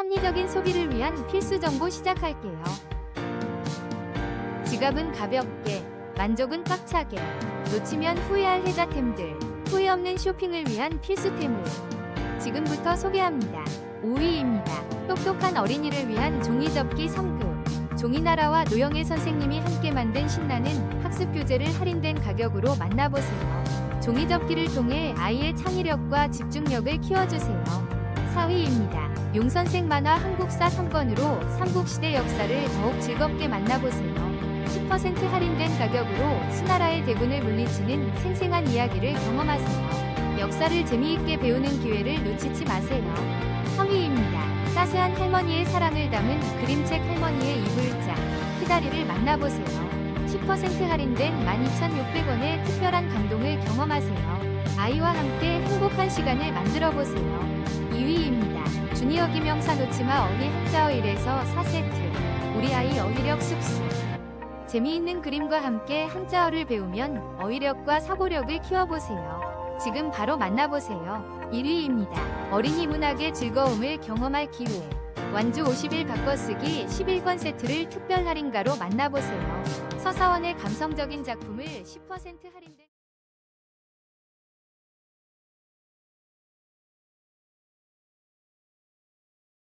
합리적인 소비를 위한 필수 정보 시작할게요. 지갑은 가볍게, 만족은 꽉차게, 놓치면 후회할 혜자템들, 후회 없는 쇼핑을 위한 필수템을 지금부터 소개합니다. 5위입니다. 똑똑한 어린이를 위한 종이접기 성급. 종이나라와 노영애 선생님이 함께 만든 신나는 학습 교재를 할인된 가격으로 만나보세요. 종이접기를 통해 아이의 창의력과 집중력을 키워주세요. 4위입니다. 용선생 만화 한국사 3권으로 삼국시대 역사를 더욱 즐겁게 만나보세요. 10% 할인된 가격으로 수나라의 대군을 물리치는 생생한 이야기를 경험하세요. 역사를 재미있게 배우는 기회를 놓치지 마세요. 3위입니다. 따스한 할머니의 사랑을 담은 그림책 할머니의 이불장, 키다리를 만나보세요. 10% 할인된 12,600원의 특별한 감동을 경험하세요. 아이와 함께 행복한 시간을 만들어 보세요. 2위입니다. 김영사 놓치마 어휘 한자어일에서 4세트. 우리 아이 어휘력 쑥쑥. 재미있는 그림과 함께 한자어를 배우면 어휘력과 사고력을 키워보세요. 지금 바로 만나보세요. 1위입니다. 어린이 문학의 즐거움을 경험할 기회. 완주 50일 바꿔쓰기 11권 세트를 특별 할인가로 만나보세요. 서사원의 감성적인 작품을 10% 할인된